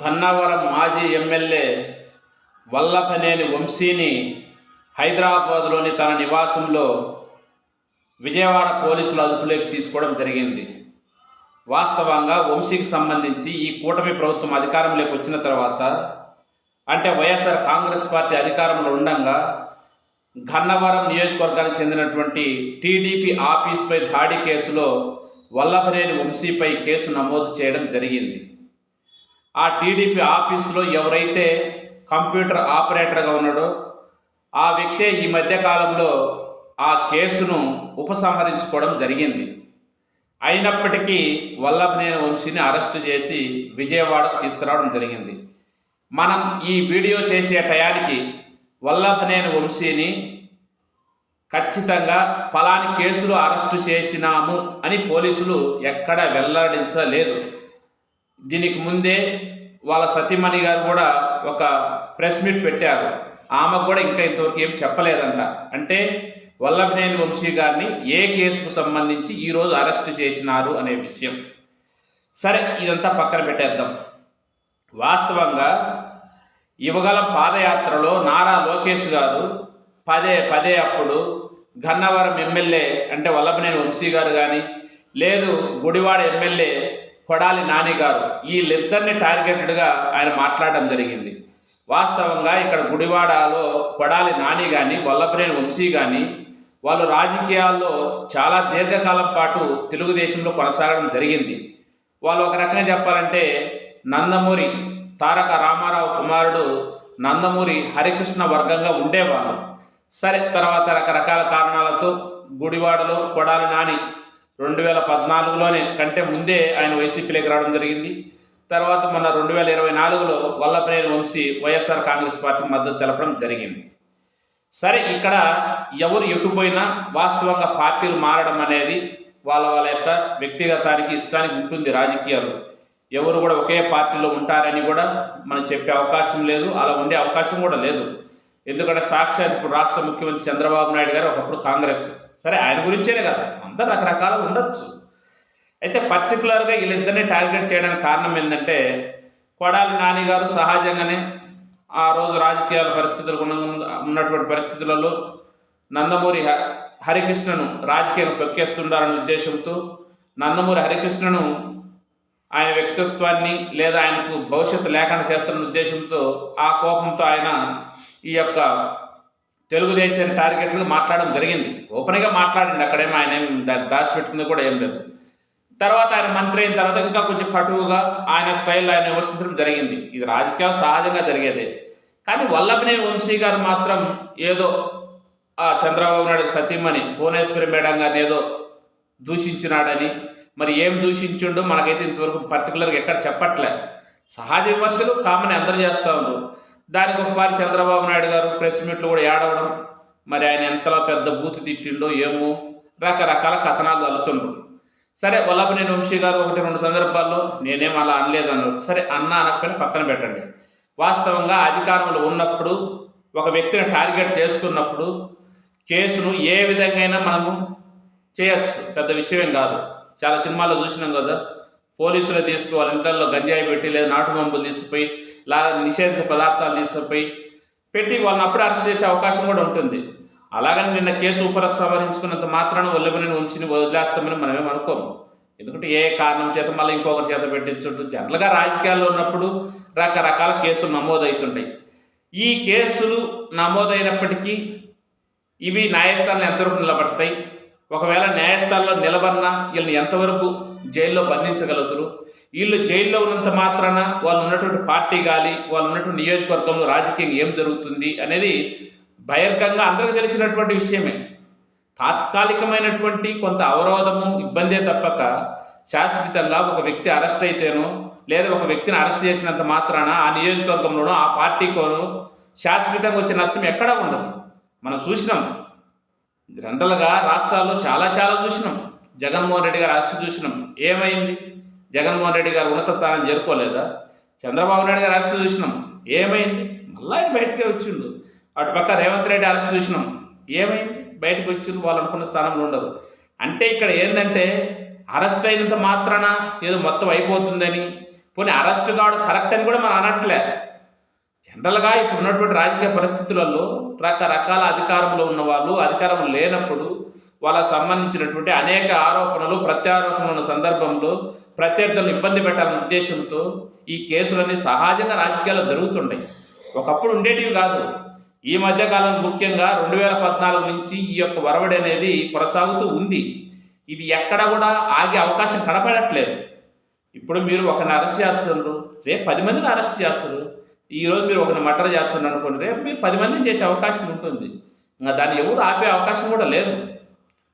గన్నవరం మాజీ ఎమ్మెల్యే వల్లభనేని వంశీని హైదరాబాద్లోని తన నివాసంలో విజయవాడ పోలీసులు అదుపులోకి తీసుకోవడం జరిగింది. వాస్తవంగా వంశీకి సంబంధించి ఈ కూటమి ప్రభుత్వం అధికారంలోకి వచ్చిన తర్వాత అంటే వైఎస్ఆర్ కాంగ్రెస్ పార్టీ అధికారంలో ఉండగా గన్నవరం నియోజకవర్గానికి చెందినటువంటి టీడీపీ ఆఫీస్పై దాడి కేసులో వల్లభనేని వంశీపై కేసు నమోదు చేయడం జరిగింది. ఆ టీడీపీ ఆఫీసులో ఎవరైతే కంప్యూటర్ ఆపరేటర్గా ఉన్నాడో ఆ వ్యక్తే ఈ మధ్యకాలంలో ఆ కేసును ఉపసంహరించుకోవడం జరిగింది. అయినప్పటికీ వల్లభనేని వంశీని అరెస్టు చేసి విజయవాడకు తీసుకురావడం జరిగింది. మనం ఈ వీడియో చేసే టయానికి వల్లభనేని వంశీని ఖచ్చితంగా పలాని కేసులు అరెస్టు చేసినాము అని పోలీసులు ఎక్కడ వెల్లడించలేదు. దీనికి ముందే వాళ్ళ సతీమణి గారు కూడా ఒక ప్రెస్ మీట్ పెట్టారు. ఆమెకు కూడా ఇంకా ఇంతవరకు ఏం చెప్పలేదంట. అంటే వల్లభనేని వంశీ గారిని ఏ కేసుకు సంబంధించి ఈరోజు అరెస్ట్ చేసినారు అనే విషయం. సరే ఇదంతా పక్కన పెట్టేద్దాం. వాస్తవంగా ఇవగల పాదయాత్రలో నారా లోకేష్ గారు పదే పదే అప్పుడు గన్నవరం ఎమ్మెల్యే అంటే వల్లభనేని వంశీ గారు కానీ లేదు గుడివాడ ఎమ్మెల్యే కొడాలి నాని గారు వీళ్ళిద్దరిని టార్గెటెడ్గా ఆయన మాట్లాడడం జరిగింది. వాస్తవంగా ఇక్కడ గుడివాడలో కొడాలి నాని కానీ వల్లభనేని వంశీ కానీ వాళ్ళు రాజకీయాల్లో చాలా దీర్ఘకాలం పాటు తెలుగుదేశంలో కొనసాగడం జరిగింది. వాళ్ళు ఒక రకంగా చెప్పాలంటే నందమూరి తారక రామారావు కుమారుడు నందమూరి హరికృష్ణ వర్గంగా ఉండేవాళ్ళు. సరే తర్వాత రకరకాల కారణాలతో గుడివాడలో కొడాలి నాని రెండు వేల పద్నాలుగులోనే కంటే ముందే ఆయన వైసీపీలోకి రావడం జరిగింది. తర్వాత మొన్న రెండు వేల ఇరవై నాలుగులో వల్లభనేని వంశీ వైఎస్ఆర్ కాంగ్రెస్ పార్టీకి మద్దతు తెలపడం జరిగింది. సరే ఇక్కడ ఎవరు ఎటుపోయినా వాస్తవంగా పార్టీలు మారడం అనేది వాళ్ళ వాళ్ళ యొక్క వ్యక్తిగతానికి ఇష్టానికి ఉంటుంది రాజకీయాలు. ఎవరు కూడా ఒకే పార్టీలో ఉంటారని కూడా మనం చెప్పే అవకాశం లేదు అలా ఉండే అవకాశం కూడా లేదు. ఎందుకంటే సాక్షాత్ ఇప్పుడు రాష్ట్ర ముఖ్యమంత్రి చంద్రబాబు నాయుడు గారు ఒకప్పుడు కాంగ్రెస్. సరే ఆయన గురించేనే కదా. అందరు రకరకాల ఉండొచ్చు. అయితే పర్టికులర్గా వీళ్ళిద్దరిని టార్గెట్ చేయడానికి కారణం ఏంటంటే కొడాలి నాని గారు సహజంగానే ఆ రోజు రాజకీయాల పరిస్థితులు ఉన్నటువంటి పరిస్థితులలో నందమూరి హ- హరికృష్ణను రాజకీయం తొక్కేస్తుండాలనే ఉద్దేశంతో నందమూరి హరికృష్ణను ఆయన వ్యక్తిత్వాన్ని లేదా ఆయనకు భవిష్యత్తు లేకుండా చేస్తున్న ఉద్దేశంతో ఆ కోపంతో ఆయన ఈ యొక్క తెలుగుదేశం టార్గెట్గా మాట్లాడడం జరిగింది. ఓపెన్గా మాట్లాడండి. అక్కడేమో ఆయన ఏం దాచిపెట్టుకుంది కూడా ఏం లేదు. తర్వాత ఆయన మంత్రి అయిన తర్వాత ఇంకా కొంచెం కటువుగా ఆయన స్టైల్ ఆయన విమర్శించడం జరిగింది. ఇది రాజకీయాలు సహజంగా జరిగేదే. కానీ వల్లభనేని వంశీ గారు మాత్రం ఏదో ఆ చంద్రబాబు నాయుడు సతీమణి భువనేశ్వరి మేడం గారిని ఏదో దూషించినాడని మరి ఏం దూషించుండో మనకైతే ఇంతవరకు పర్టికులర్గా ఎక్కడ చెప్పట్లే. సహజ విమర్శలు కామన్ అందరూ చేస్తూ ఉన్నారు. దానికి ఒకసారి చంద్రబాబు నాయుడు గారు ప్రెస్ మీట్లు కూడా ఏడవడం మరి ఆయన ఎంతలా పెద్ద బూతు తిట్టిండో ఏమో రకరకాల కథనాలు అల్లుతుండ్రు సరే వల్లభనేని వంశీ గారు ఒకటి రెండు సందర్భాల్లో నేనేం అలా అనలేదు అన్నారు సరే అన్న అనకపోయినా పక్కన పెట్టండి. వాస్తవంగా అధికారంలో ఉన్నప్పుడు ఒక వ్యక్తిని టార్గెట్ చేసుకున్నప్పుడు కేసును ఏ విధంగా మనము చేయొచ్చు. పెద్ద విషయం కాదు. చాలా సినిమాల్లో చూసినాం కదా పోలీసులు తీసుకుని వాళ్ళ ఇంట్లో గంజాయి పెట్టి లేదా నాటు మంపులు తీసుకుపోయి లా నిషేధిత పదార్థాలు తీసుకుపోయి పెట్టి వాళ్ళని అప్పుడే అరెస్ట్ చేసే అవకాశం కూడా ఉంటుంది. అలాగని నిన్న కేసు ఉపసంహరించుకున్నంత మాత్రాన ఒళ్ళబిని ఉంచిని వదిలేస్తామని మనమేం అనుకోము. ఎందుకంటే ఏ కారణం చేత మళ్ళీ ఇంకొకరి చేత పెట్టించుంటూ జనరల్గా రాజకీయాల్లో ఉన్నప్పుడు రకరకాల కేసులు నమోదవుతుంటాయి. ఈ కేసులు నమోదైనప్పటికీ ఇవి న్యాయస్థానాలు ఎంతవరకు నిలబడతాయి? ఒకవేళ న్యాయస్థానంలో నిలబడినా వీళ్ళని ఎంతవరకు జైల్లో బంధించగలుగుతారు? వీళ్ళు జైల్లో ఉన్నంత మాత్రాన వాళ్ళు ఉన్నటువంటి పార్టీ గాలి వాళ్ళు ఉన్నటువంటి నియోజకవర్గంలో రాజకీయం ఏం జరుగుతుంది అనేది బహిర్గంగా అందరికీ తెలిసినటువంటి విషయమే. తాత్కాలికమైనటువంటి కొంత అవరోధము ఇబ్బందే తప్పక శాశ్వతంగా ఒక వ్యక్తి అరెస్ట్ అయితేనో లేదా ఒక వ్యక్తిని అరెస్ట్ చేసినంత మాత్రాన ఆ నియోజకవర్గంలోనో ఆ పార్టీకోనో శాశ్వతంగా వచ్చే నష్టం ఎక్కడా ఉండదు. మనం చూసినాం. గంటలుగా రాష్ట్రాల్లో చాలా చాలా చూసినాం. జగన్మోహన్ రెడ్డి గారు అరెస్ట్ చూసినాం. ఏమైంది? జగన్మోహన్ రెడ్డి గారు ఉన్నత స్థానం చేరుకోలేదా? చంద్రబాబు నాయుడు గారు అరెస్ట్ చూసినాం. ఏమైంది? మళ్ళీ ఆయన బయటకే వచ్చిండు. అటు పక్క రేవంత్ రెడ్డి అరెస్ట్ చూసినాం. ఏమైంది? బయటకు వచ్చిండు వాళ్ళు అనుకున్న స్థానంలో ఉండరు. అంటే ఇక్కడ ఏంటంటే అరెస్ట్ అయినంత మాత్రాన ఏదో మొత్తం అయిపోతుందని పోనీ అరెస్ట్ కావడం కరెక్ట్ అని కూడా మనం అనట్లే. జనరల్గా ఇప్పుడు ఉన్నటువంటి రాజకీయ పరిస్థితులలో రకరకాల అధికారంలో ఉన్న వాళ్ళు అధికారం లేనప్పుడు వాళ్ళకు సంబంధించినటువంటి అనేక ఆరోపణలు ప్రత్యారోపణల సందర్భంలో ప్రత్యర్థులను ఇబ్బంది పెట్టాలనే ఉద్దేశంతో ఈ కేసులన్నీ సహజంగా రాజకీయాల్లో జరుగుతుంటాయి. ఒకప్పుడు ఉండేటివి కాదు. ఈ మధ్యకాలం ముఖ్యంగా రెండు వేల పద్నాలుగు నుంచి ఈ యొక్క వరవడి అనేది కొనసాగుతూ ఉంది. ఇది ఎక్కడ కూడా ఆగే అవకాశం కనపడట్లేదు. ఇప్పుడు మీరు ఒకరిని అరెస్ట్ చేస్తున్నారు రేపు పది మందిని అరెస్ట్ చేస్తారు ఈరోజు మీరు ఒకరిని మర్డర్ చేస్తున్నారు అనుకోండి రేపు మీరు పది మందిని చేసే అవకాశం ఉంటుంది. ఇంకా దాన్ని ఎవరు ఆపే అవకాశం కూడా లేదు.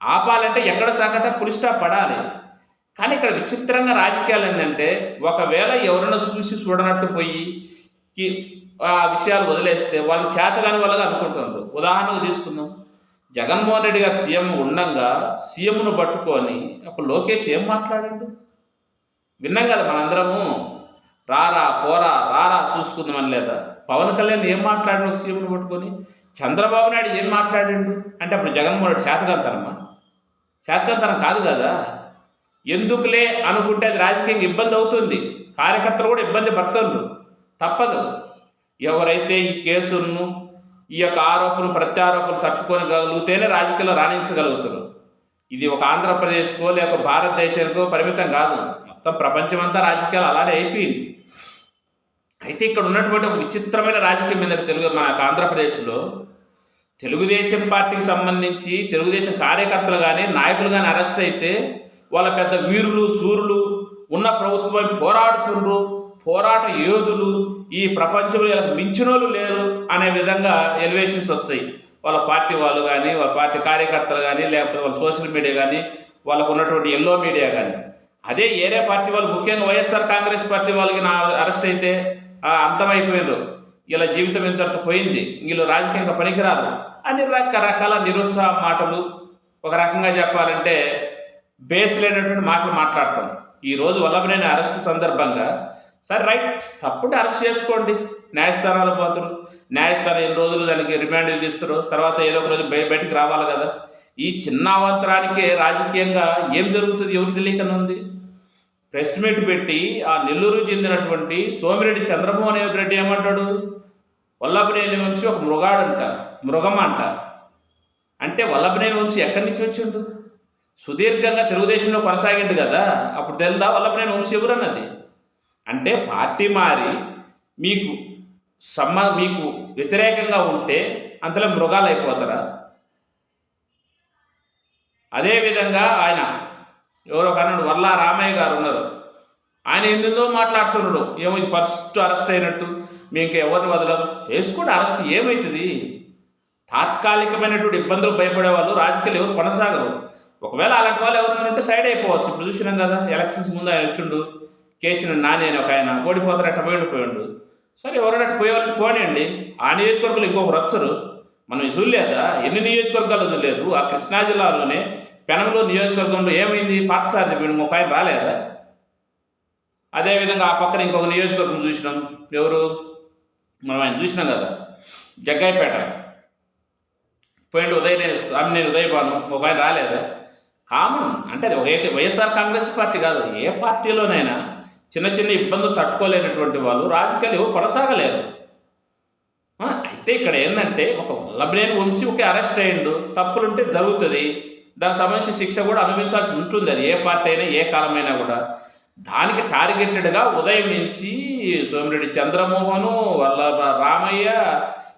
ఆపాలంటే ఎక్కడ సాకట పులి స్టాప్ పడాలి. కానీ ఇక్కడ విచిత్రంగా రాజకీయాలు ఏంటంటే ఒకవేళ ఎవరైనా చూసి చూడనట్టు పోయి కి ఆ విషయాలు వదిలేస్తే వాళ్ళకి చేతగాని వాళ్ళగా అనుకుంటున్నారు ఉదాహరణకు తీసుకుందాం. జగన్మోహన్ రెడ్డి గారు సీఎం ఉండగా సీఎంను పట్టుకొని అప్పుడు లోకేష్ ఏం మాట్లాడిండు? విన్నాం కదా మనందరము. రారా పోరా రారా చూసుకుందామని లేదా? పవన్ కళ్యాణ్ ఏం మాట్లాడిన ఒక సీఎంను పట్టుకొని చంద్రబాబు నాయుడు ఏం మాట్లాడిండు? అంటే అప్పుడు జగన్మోహన్ రెడ్డి శాతకంతనమా శాతకంతనం కాదు కదా? ఎందుకులే అనుకుంటే అది రాజకీయంగా ఇబ్బంది అవుతుంది. కార్యకర్తలు కూడా ఇబ్బంది పడుతుండ్రు. తప్పదు. ఎవరైతే ఈ కేసులను ఈ యొక్క ఆరోపణ ప్రత్యారోపణలు తట్టుకోగలిగితేనే రాజకీయాల్లో రాణించగలుగుతారు ఇది ఒక ఆంధ్రప్రదేశ్కో లేక భారతదేశానికో పరిమితం కాదు. మొత్తం ప్రపంచమంతా రాజకీయాలు అలానే అయిపోయింది. అయితే ఇక్కడ ఉన్నటువంటి ఒక విచిత్రమైన రాజకీయం ఏంటంటే తెలుగు మన ఆంధ్రప్రదేశ్లో తెలుగుదేశం పార్టీకి సంబంధించి తెలుగుదేశం కార్యకర్తలు కానీ నాయకులు కానీ అరెస్ట్ అయితే వాళ్ళ పెద్ద వీరులు సూర్యులు ఉన్న ప్రభుత్వం పోరాడుతుండ్రు. పోరాట యోధులు ఈ ప్రపంచంలో మించినోళ్ళు లేరు అనే విధంగా ఎలివేషన్స్ వస్తాయి. వాళ్ళ పార్టీ వాళ్ళు కానీ వాళ్ళ పార్టీ కార్యకర్తలు కానీ లేకపోతే వాళ్ళ సోషల్ మీడియా కానీ వాళ్ళకు ఉన్నటువంటి ఎల్లో మీడియా కానీ. అదే ఏరే పార్టీ వాళ్ళు ముఖ్యంగా వైఎస్ఆర్ కాంగ్రెస్ పార్టీ వాళ్ళకి నా అరెస్ట్ అయితే అంతమైపోయినారు. ఇలా జీవితం ఇంతటితో పోయింది. వీళ్ళు రాజకీయంగా పనికిరాదు. అని రకరకాల నిరుత్సాహ మాటలు. ఒక రకంగా చెప్పాలంటే బేస్ లేనటువంటి మాటలు మాట్లాడతాం. ఈరోజు వల్లభనేని అరెస్ట్ సందర్భంగా సరే రైట్ తప్పుడు అరెస్ట్ చేసుకోండి. న్యాయస్థానాలు పోతారు. న్యాయస్థానం ఎన్ని రోజులు దానికి రిమాండ్ విధిస్తారు? తర్వాత ఏదో ఒక రోజు బయటకు బయటికి రావాలి కదా. ఈ చిన్న అవంతరానికే రాజకీయంగా ఏం జరుగుతుంది? ఎవరికి తెలియకుండా ఉంది? ప్రెస్ మీట్ పెట్టి ఆ నెల్లూరు చెందినటువంటి సోమిరెడ్డి చంద్రమోహన్ రెడ్డి ఏమంటాడు? వల్లభనేని వంశీ ఒక మృగాడంట మృగం అంట. అంటే వల్లభనేని వంశీ ఎక్కడి నుంచి వచ్చిండు? సుదీర్ఘంగా తెలుగుదేశంలో కొనసాగిండు కదా అప్పుడు తెలుదా వల్లభనేని వంశీ ఎవరన్నది? అంటే పార్టీ మారి మీకు సమ్మ మీకు వ్యతిరేకంగా ఉంటే అంతలో మృగాలు అయిపోతారా? అదేవిధంగా ఆయన ఎవరో కన్నాడు వర్లా రామయ్య గారు ఉన్నారు. ఆయన ఎందుందో మాట్లాడుతున్నాడు. ఏమో ఇది ఫస్ట్ అరెస్ట్ అయినట్టు. మేము ఇంకా ఎవరిని వదలం? చేసుకోండి అరెస్ట్ ఏమవుతుంది తాత్కాలికమైనటువంటి ఇబ్బందులు భయపడే వాళ్ళు రాజకీయాలు ఎవరు కొనసాగరు. ఒకవేళ అలాంటి వాళ్ళు ఎవరైనా ఉంటే సైడ్ అయిపోవచ్చు. ఇప్పుడు చూసినాం కదా ఎలక్షన్స్ ముందు ఆయన వచ్చిండు. కేసిన నాని అని ఒక ఆయన ఓడిపోతారట పోయిండు పోయిండు సరే ఎవరైనా పోయేవాళ్ళు పోనీయండి. ఆ నియోజకవర్గంలో ఇంకొకరు వచ్చరు. మనం చూడలేదా? ఎన్ని నియోజకవర్గాలు చూడలేదు. ఆ కృష్ణా జిల్లాలోనే పెనంలో నియోజకవర్గంలో ఏమైంది? పాఠశాల వీడు ఒక ఆయన రాలేదా? అదేవిధంగా ఆ పక్కన ఇంకొక నియోజకవర్గం చూసినాం. ఎవరు? మనం ఆయన చూసినాం కదా జగ్గాయపేట పోయిండు ఉదయనే స్వామినేని ఉదయభాను ఒక ఆయన రాలేదా? కామన్. అంటే అది ఒకే వైఎస్ఆర్ కాంగ్రెస్ పార్టీ కాదు ఏ పార్టీలోనైనా చిన్న చిన్న ఇబ్బందులు తట్టుకోలేనటువంటి వాళ్ళు రాజకీయాలు ఎవరు కొనసాగలేరు. అయితే ఇక్కడ ఏంటంటే ఒక వల్లభనేని వంశీ ఒకే అరెస్ట్ అయ్యిండు. తప్పులుంటే జరుగుతుంది. దానికి సంబంధించి శిక్ష కూడా అనుభవించాల్సి ఉంటుంది. అది ఏ పార్టీ అయినా ఏ కాలమైనా కూడా. దానికి టార్గెటెడ్గా ఉదయం నుంచి సోమిరెడ్డి చంద్రమోహను వల్లభ రామయ్య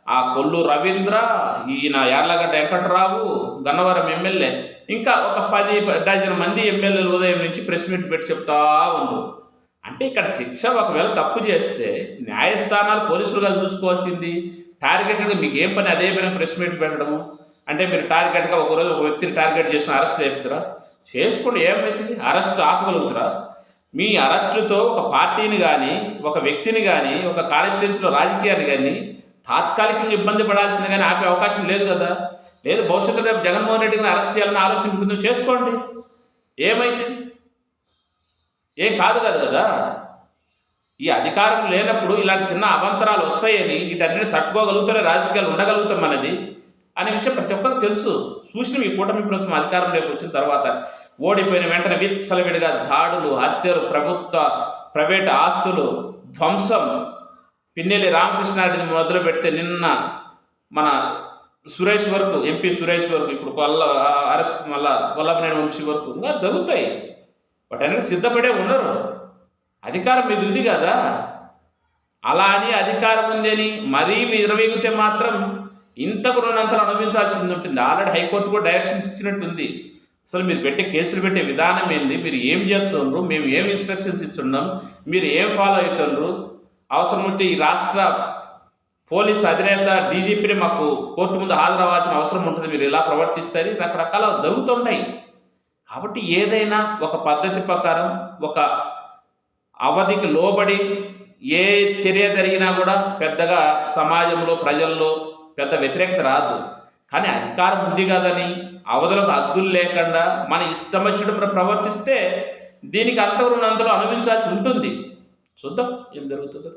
ఆ కొల్లు రవీంద్ర ఈయన యార్లగడ్డ వెంకట్రావు గన్నవరం ఎమ్మెల్యే ఇంకా ఒక పది డజన్ మంది ఎమ్మెల్యేలు ఉదయం నుంచి ప్రెస్ మీట్ పెట్టి చెప్తా ఉన్నారు. అంటే ఇక్కడ శిక్ష ఒకవేళ తప్పు చేస్తే న్యాయస్థానాలు పోలీసులు చూసుకోవాల్సింది. టార్గెటెడ్గా మీకు ఏం పని అదే పని ప్రెస్ మీట్ పెట్టడము. అంటే మీరు టార్గెట్గా ఒకరోజు ఒక వ్యక్తిని టార్గెట్ చేసిన అరెస్ట్ చేపుతారా చేసుకోండి ఏమవుతుంది అరెస్ట్ ఆపగలుగుతారా? మీ అరెస్టుతో ఒక పార్టీని కానీ ఒక వ్యక్తిని కానీ ఒక కాన్స్టిట్యున్సీలో రాజకీయాన్ని కానీ తాత్కాలికంగా ఇబ్బంది పడాల్సింది కానీ ఆపే అవకాశం లేదు కదా? లేదు భవిష్యత్తు రేపు జగన్మోహన్ రెడ్డిని అరెస్ట్ చేయాలని ఆలోచన మీకు చేసుకోండి. ఏమవుతుంది ఏం కాదు కదా కదా? ఈ అధికారం లేనప్పుడు ఇలాంటి చిన్న అవంతరాలు వస్తాయని వీటన్నిటిని తట్టుకోగలుగుతారే? రాజకీయాలు ఉండగలుగుతాం అన్నది అనే విషయం ప్రతి ఒక్కరికి తెలుసు. చూసిన ఈ కూటమి ప్రభుత్వం అధికారంలోకి వచ్చిన తర్వాత ఓడిపోయిన వెంటనే విచ్చలవిడిగా దాడులు హత్యలు ప్రభుత్వ ప్రైవేట్ ఆస్తులు ధ్వంసం పిన్నెల్లి రామకృష్ణారెడ్డిని మొదలు పెడితే నిన్న మన సురేష్ వరకు ఎంపీ సురేష్ వరకు ఇప్పుడు కొల్ల అరెస్ట్ మళ్ళా వల్లభనేని వంశీ వరకు ఇంకా జరుగుతాయి. వాటన్నిటికి సిద్ధపడే ఉండరు అధికారం మీద ఉంది కదా. అలా అని అధికారం ఉందని మరీ విరవీగితే మాత్రం ఇంతకు రెండంతలు అనుభవించాల్సింది ఉంటుంది. ఆల్రెడీ హైకోర్టు కూడా డైరెక్షన్స్ ఇచ్చినట్టుంది. అసలు మీరు పెట్టే కేసులు పెట్టే విధానం ఏంది? మీరు ఏం చేస్తున్నారు మేము ఏం ఇన్స్ట్రక్షన్స్ ఇస్తున్నాం మీరు ఏం ఫాలో అవుతున్నారు అవసరం ఉంటే ఈ రాష్ట్ర పోలీస్ అధినేత డీజీపీని మాకు కోర్టు ముందు హాజరవ్వాల్సిన అవసరం ఉంటుంది. మీరు ఇలా ప్రవర్తిస్తారు? రకరకాల జరుగుతున్నాయి. కాబట్టి ఏదైనా ఒక పద్ధతి ప్రకారం ఒక అవధికి లోబడి ఏ చర్య జరిగినా కూడా పెద్దగా సమాజంలో ప్రజల్లో పెద్ద వ్యతిరేకత రాదు. కానీ అధికారం ఉంది కదని అవధులకు అద్దులు లేకుండా మన ఇష్టం వచ్చినప్పుడు ప్రవర్తిస్తే దీనికి అంతకు అంతలో అనుభవించాల్సి ఉంటుంది. చూద్దాం ఏం జరుగుతుందో.